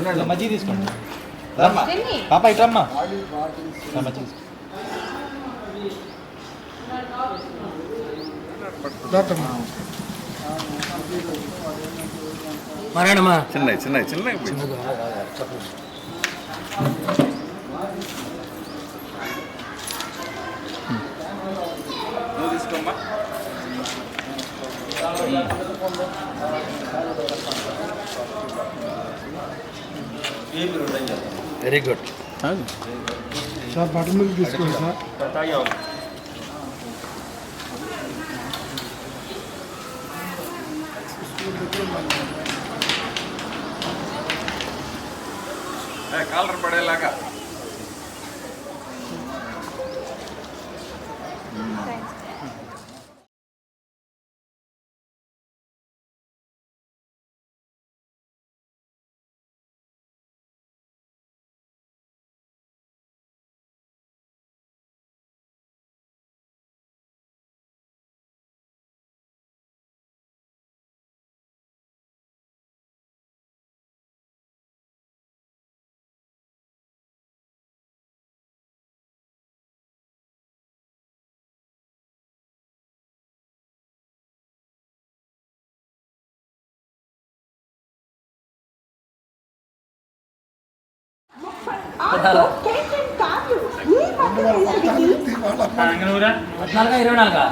ఇలా మజ్జిగ తీసుకోండి. రమ్మా పాప ఇటు రమ్మా. రా, మజ్జిగ తీసుకో. మరణమా చిన్న చిన్న చిన్న తీసుకోమ్మా. Very good sir butter milk తీసుకోండి సార్ కాలర్ పడేలాగా పద్నాలుగా. ఇరవై నాలుగా?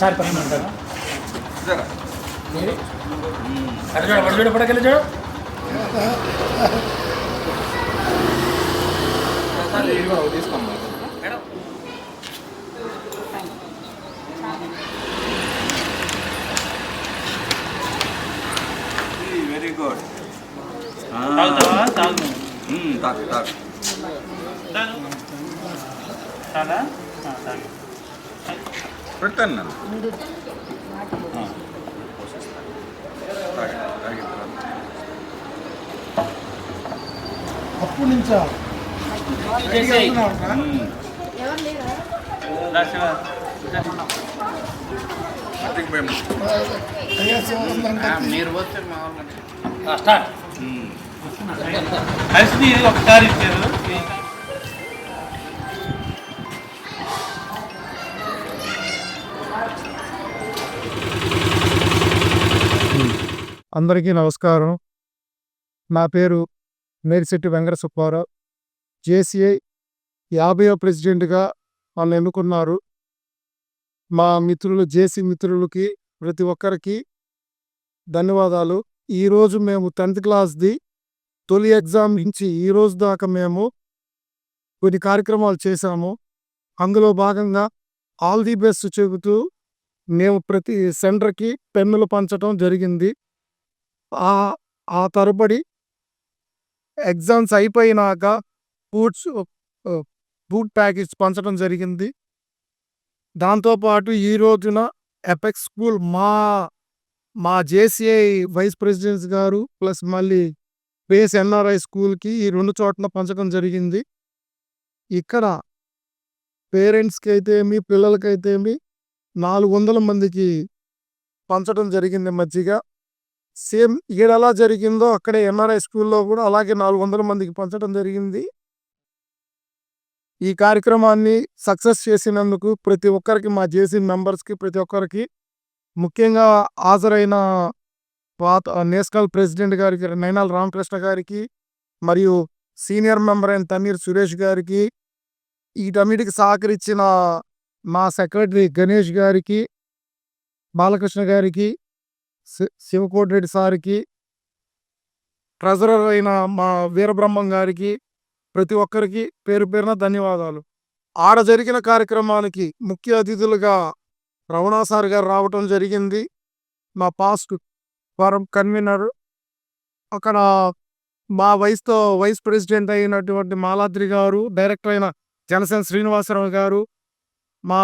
సార్ పని అంటారు అటు చూడు అటు చూడు పడకెళ్ళి చూడు. వెరీ తాగు తాగా. పెట్టాను నన్ను. అప్పటి నుంచా? చేసేయ్. మ్మ్. రా, శివ. ఇంటికి ఒకసారి ఇచ్చారు. అందరికీ నమస్కారం. నా పేరు మేరిశెట్టి వెంకట సుబ్బారావు. జేసీఐ యాభైవ ప్రెసిడెంట్గా వాళ్ళు ఎన్నుకున్నారు. మా మిత్రులు జేసీ మిత్రులకి ప్రతి ఒక్కరికి ధన్యవాదాలు. ఈరోజు మేము టెన్త్ క్లాస్ది తొలి ఎగ్జామ్ నుంచి ఈ రోజు దాకా మేము కొన్ని కార్యక్రమాలు చేశాము. అందులో భాగంగా ఆల్ ది బెస్ట్ చెబుతూ మేము ప్రతి సెంటర్కి పెన్నులు పంచడం జరిగింది. ఆ ఆ తరబడి ఎగ్జామ్స్ అయిపోయినాక బూట్స్ బూట్ ప్యాకెట్స్ పంచడం జరిగింది. దాంతోపాటు ఈ రోజున ఎపెక్స్ స్కూల్ మా మా జేసీఐ వైస్ ప్రెసిడెంట్స్ గారు ప్లస్ మళ్ళీ బేస్ ఎన్ఆర్ఐ స్కూల్కి ఈ రెండు చోట్ల పంచడం జరిగింది. ఇక్కడ పేరెంట్స్కి అయితేమి పిల్లలకైతేమి నాలుగు వందల మందికి పంచడం జరిగింది మజ్జిగ సేమ్ ఇక్కడ ఎలా జరిగిందో అక్కడే ఎన్ఆర్ఐ స్కూల్లో కూడా అలాగే నాలుగు వందల మందికి పంచడం జరిగింది. ఈ కార్యక్రమాన్ని సక్సెస్ చేసినందుకు ప్రతి ఒక్కరికి మా జేసీ మెంబర్స్కి ప్రతి ఒక్కరికి ముఖ్యంగా హాజరైన పాత నేషనల్ ప్రెసిడెంట్ గారికి నైనాల్ రామకృష్ణ గారికి మరియు సీనియర్ మెంబర్ అయిన తన్నీర్ సురేష్ గారికి వీటన్నిటికి సహకరించిన మా సెక్రటరీ గణేష్ గారికి బాలకృష్ణ గారికి శి- శివకోటిరెడ్డి సార్కి ట్రెజరర్ అయిన మా వీరబ్రహ్మం గారికి ప్రతి ఒక్కరికి పేరు పేరున ధన్యవాదాలు. ఆడ జరిగిన కార్యక్రమానికి ముఖ్య అతిథులుగా రమణ సార్ గారు రావటం జరిగింది. మా పాస్ట్ ఫారం కన్వీనర్. అక్కడ మా వయసుతో వైస్ ప్రెసిడెంట్ అయినటువంటి మాలాద్రి గారు డైరెక్టర్ అయిన జనసేన శ్రీనివాసరావు గారు మా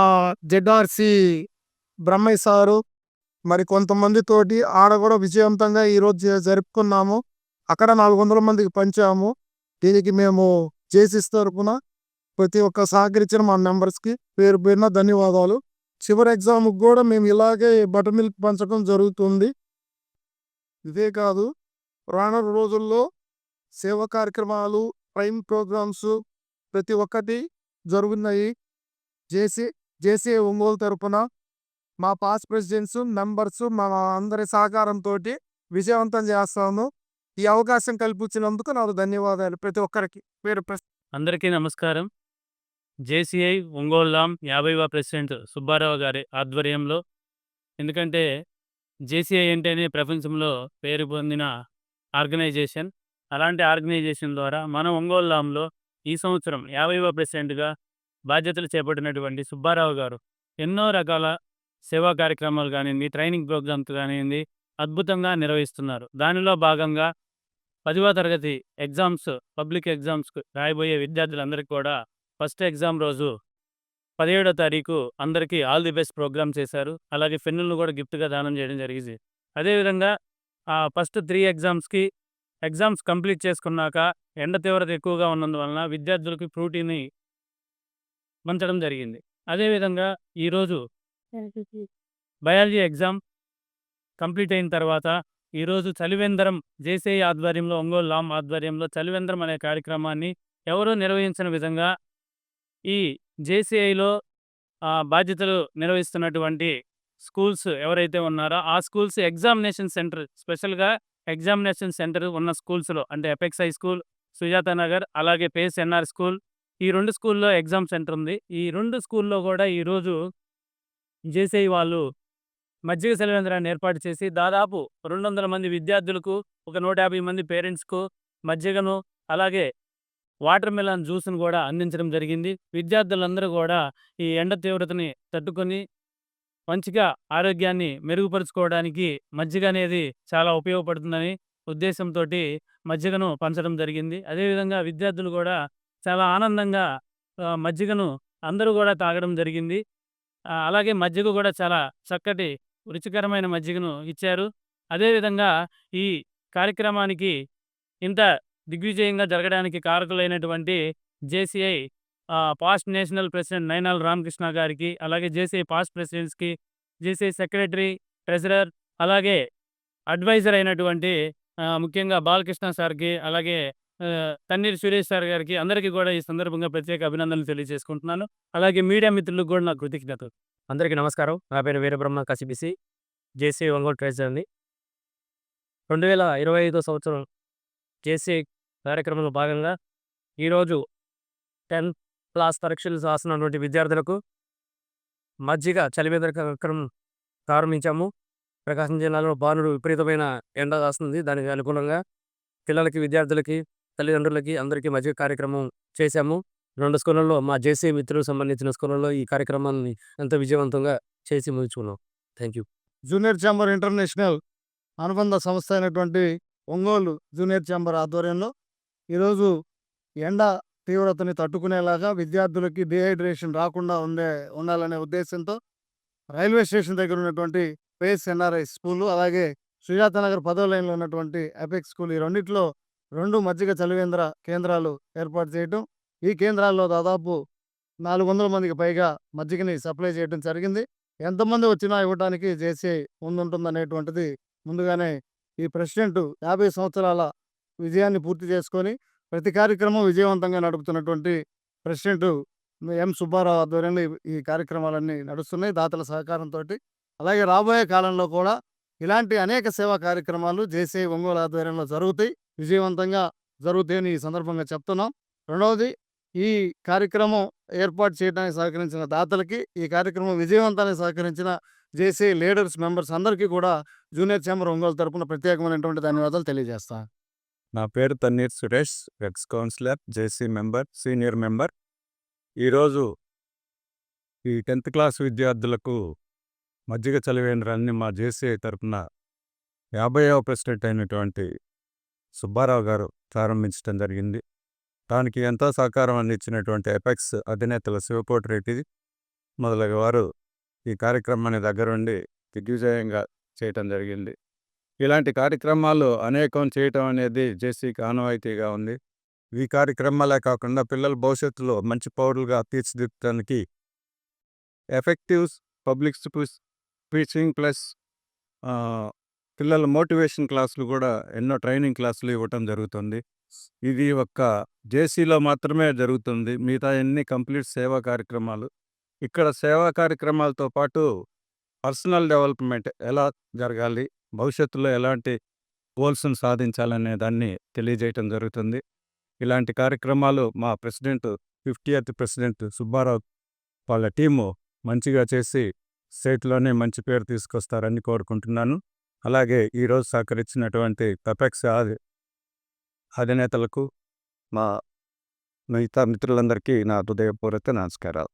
జెడ్ఆర్సి బ్రహ్మయ్య సారు మరి కొంతమంది తోటి ఆడ కూడా విజయవంతంగా ఈరోజు జరుపుకున్నాము. అక్కడ నాలుగు వందల మందికి పంచాము. దీనికి మేము జేసీస్ తరపున ప్రతి ఒక్క సహకరించిన మా మెంబర్స్కి పేరు పేరున ధన్యవాదాలు. చివరి ఎగ్జామ్కి కూడా మేము ఇలాగే బటర్ మిల్క్ పంచడం జరుగుతుంది. ఇదే కాదు రానున్న రోజుల్లో సేవ కార్యక్రమాలు ప్రైమ్ ప్రోగ్రామ్స్ ప్రతి ఒక్కటి జరుగుతున్నాయి జేసీ జేసీ ఒంగోలు తరపున మా పాస్ ప్రెసిడెంట్స్ మెంబర్స్ మా అందరి సహకారంతో విజయవంతం చేస్తాము ఈ అవకాశం కల్పించినందుకు నాకు ధన్యవాదాలు ప్రతి ఒక్కరికి. పేరు అందరికీ నమస్కారం. జేసీఐ ఒంగోలు లాం యాభైవ ప్రెసిడెంట్ సుబ్బారావు గారి ఆధ్వర్యంలో ఎందుకంటే జేసీఐ అంటేనే ప్రపంచంలో పేరు పొందిన ఆర్గనైజేషన్. అలాంటి ఆర్గనైజేషన్ ద్వారా మన ఒంగోలులాంలో ఈ సంవత్సరం యాభైవ ప్రెసిడెంట్గా బాధ్యతలు చేపట్టినటువంటి సుబ్బారావు గారు ఎన్నో రకాల సేవా కార్యక్రమాలు కానివ్వండి ట్రైనింగ్ ప్రోగ్రామ్స్ కానివ్వండి అద్భుతంగా నిర్వహిస్తున్నారు. దానిలో భాగంగా పదివ తరగతి ఎగ్జామ్స్ పబ్లిక్ ఎగ్జామ్స్కు రాయబోయే విద్యార్థులందరికీ కూడా ఫస్ట్ ఎగ్జామ్ రోజు పదిహేడో తారీఖు అందరికీ ఆల్ ది బెస్ట్ ప్రోగ్రామ్ చేశారు. అలాగే పెన్నులను కూడా గిఫ్ట్గా దానం చేయడం జరిగింది. అదేవిధంగా ఆ ఫస్ట్ త్రీ ఎగ్జామ్స్కి ఎగ్జామ్స్ కంప్లీట్ చేసుకున్నాక ఎండ తీవ్రత ఎక్కువగా ఉన్నందువలన విద్యార్థులకు ఫ్రూటీని పంచడం జరిగింది. అదేవిధంగా ఈరోజు బయాలజీ ఎగ్జామ్ కంప్లీట్ అయిన తర్వాత ఈరోజు చలివేందరం జేసీ ఆధ్వర్యంలో ఒంగోలు లాం ఆధ్వర్యంలో చలివేందరం అనే కార్యక్రమాన్ని ఎవరూ నిర్వహించిన విధంగా ఈ జేసీఐలో బాధ్యతలు నిర్వహిస్తున్నటువంటి స్కూల్స్ ఎవరైతే ఉన్నారో ఆ స్కూల్స్ ఎగ్జామినేషన్ సెంటర్ స్పెషల్గా ఎగ్జామినేషన్ సెంటర్ ఉన్న స్కూల్స్లో అంటే Apex high school Sujatha Nagar అలాగే పేస్ ఎన్ఆర్ స్కూల్ ఈ రెండు స్కూల్లో ఎగ్జామ్ సెంటర్ ఉంది. ఈ రెండు స్కూల్లో కూడా ఈరోజు జేసీఐ వాళ్ళు మజ్జిగ సెలవేంద్రాన్ని ఏర్పాటు చేసి దాదాపు రెండు వందల మంది విద్యార్థులకు ఒక నూట యాభై మంది పేరెంట్స్కు మజ్జిగను అలాగే వాటర్ మిలన్ జ్యూస్ను కూడా అందించడం జరిగింది. విద్యార్థులందరూ కూడా ఈ ఎండ తీవ్రతని తట్టుకొని మంచిగా ఆరోగ్యాన్ని మెరుగుపరుచుకోవడానికి మజ్జిగ అనేది చాలా ఉపయోగపడుతుందని ఉద్దేశంతో మజ్జిగను పంచడం జరిగింది. అదేవిధంగా విద్యార్థులు కూడా చాలా ఆనందంగా మజ్జిగను అందరూ కూడా తాగడం జరిగింది. అలాగే మజ్జిగ కూడా చాలా చక్కటి రుచికరమైన మజ్జిగను ఇచ్చారు. అదేవిధంగా ఈ కార్యక్రమానికి ఇంత దిగ్విజయంగా జరగడానికి కారకులైనటువంటి JCI past national president Nainal Ramakrishna గారికి అలాగే జేసీఐ పాస్ట్ ప్రెసిడెంట్స్కి జేసీఐ సెక్రటరీ ట్రెజరర్ అలాగే అడ్వైజర్ అయినటువంటి ముఖ్యంగా బాలకృష్ణ సార్కి అలాగే తన్నీర్ సురేష్ సార్ గారికి అందరికీ కూడా ఈ సందర్భంగా ప్రత్యేక అభినందనలు తెలియజేసుకుంటున్నాను. అలాగే మీడియా మిత్రులకు కూడా నా కృతజ్ఞతలు. అందరికీ నమస్కారం. నా పేరు వీరబ్రహ్మ కసిబిసి జేసీ ఒంగోలు ట్రెజరర్ని. రెండు వేల ఇరవై ఐదో సంవత్సరం జేసీ కార్యక్రమంలో భాగంగా ఈరోజు టెన్త్ క్లాస్ పరీక్షలు రాస్తున్నటువంటి విద్యార్థులకు మజ్జిగ చలివేంద్ర కార్యక్రమం ప్రారంభించాము. ప్రకాశం జిల్లాలో బాణుడు విపరీతమైన ఎండ రాస్తుంది. దానికి అనుగుణంగా పిల్లలకి విద్యార్థులకి తల్లిదండ్రులకి అందరికీ మజ్జిగ కార్యక్రమం చేశాము. రెండు స్కూళ్ళల్లో మా జేసీ మిత్రులకు సంబంధించిన స్కూళ్ళల్లో ఈ కార్యక్రమాన్ని ఎంతో విజయవంతంగా చేసి ముగించుకున్నాం. Thank you. Junior chamber international అనుబంధ సంస్థ అయినటువంటి ఒంగోలు జూనియర్ ఛాంబర్ ఆధ్వర్యంలో ఈరోజు ఎండ తీవ్రతని తట్టుకునేలాగా విద్యార్థులకి డిహైడ్రేషన్ రాకుండా ఉండే ఉండాలనే ఉద్దేశంతో రైల్వే స్టేషన్ దగ్గర ఉన్నటువంటి పేస్ ఎన్ఆర్ఐ స్కూలు అలాగే సుజాత నగర్ పదో లైన్లో ఉన్నటువంటి ఎపెక్స్ స్కూల్ ఈ రెండిట్లో రెండు మజ్జిగ చలివేంద్ర కేంద్రాలు ఏర్పాటు చేయటం. ఈ కేంద్రాల్లో దాదాపు నాలుగు వందల మందికి పైగా మజ్జిగని సప్లై చేయడం జరిగింది. ఎంతమంది వచ్చినా ఇవ్వడానికి జేసీఐ ముందుంటుంది అనేటువంటిది ముందుగానే ఈ ప్రెసిడెంట్ యాభై సంవత్సరాల విజయాన్ని పూర్తి చేసుకొని ప్రతి కార్యక్రమం విజయవంతంగా నడుపుతున్నటువంటి ప్రెసిడెంట్ ఎం సుబ్బారావు ఆధ్వర్యంలో ఈ- కార్యక్రమాలన్నీ నడుస్తున్నాయి దాతల సహకారంతో అలాగే రాబోయే కాలంలో కూడా ఇలాంటి అనేక సేవా కార్యక్రమాలు జేసీ ఒంగోలు ఆధ్వర్యంలో జరుగుతాయి విజయవంతంగా జరుగుతాయని ఈ సందర్భంగా చెప్తున్నాం. రెండవది ఈ కార్యక్రమం ఏర్పాటు చేయడానికి సహకరించిన దాతలకి ఈ కార్యక్రమం విజయవంతానికి సహకరించిన జేసీ లీడర్స్ మెంబర్స్ అందరికీ కూడా జూనియర్ ఛాంబర్ ఒంగోలు తరపున ప్రత్యేకమైనటువంటి ధన్యవాదాలు తెలియజేస్తాను నా పేరు Thanneer Suresh ex councillor JC member senior member. ఈరోజు ఈ టెన్త్ క్లాస్ విద్యార్థులకు మజ్జిగ చలివేంద్రాన్ని మా జేసీ తరపున యాభైవ ప్రెసిడెంట్ అయినటువంటి సుబ్బారావు గారు ప్రారంభించడం జరిగింది. దానికి ఎంతో సహకారం అందించినటువంటి ఎపెక్స్ అధినేతల శివకోటి రెడ్డి మొదలగు వారు ఈ కార్యక్రమాన్ని దగ్గరుండి దిగ్విజయంగా చేయటం జరిగింది. ఇలాంటి కార్యక్రమాలు అనేకం చేయటం అనేది జేసీకి ఆనవాయితీగా ఉంది. ఈ కార్యక్రమాలే కాకుండా పిల్లల భవిష్యత్తులో మంచి పౌరులుగా తీర్చిదిద్దడానికి ఎఫెక్టివ్ పబ్లిక్ స్పీచింగ్ ప్లస్ పిల్లల మోటివేషన్ క్లాసులు కూడా ఎన్నో ట్రైనింగ్ క్లాసులు ఇవ్వటం జరుగుతుంది. ఇది ఒక్క జేసీలో మాత్రమే జరుగుతుంది. మిగతా అన్ని కంప్లీట్ సేవా కార్యక్రమాలు. ఇక్కడ సేవా కార్యక్రమాలతో పాటు పర్సనల్ డెవలప్మెంట్ ఎలా జరగాలి? భవిష్యత్తులో ఎలాంటి గోల్స్ను సాధించాలనే దాన్ని తెలియజేయటం జరుగుతుంది. ఇలాంటి కార్యక్రమాలు మా ప్రెసిడెంట్ ఫిఫ్టీయత్ ప్రెసిడెంట్ సుబ్బారావు వాళ్ళ టీము మంచిగా చేసి స్టేట్లోనే మంచి పేరు తీసుకొస్తారని కోరుకుంటున్నాను. అలాగే ఈరోజు సహకరించినటువంటి పెపెక్స్ ఆది అధినేతలకు మా మిగతా మిత్రులందరికీ నా హృదయపూర్వక నమస్కారాలు.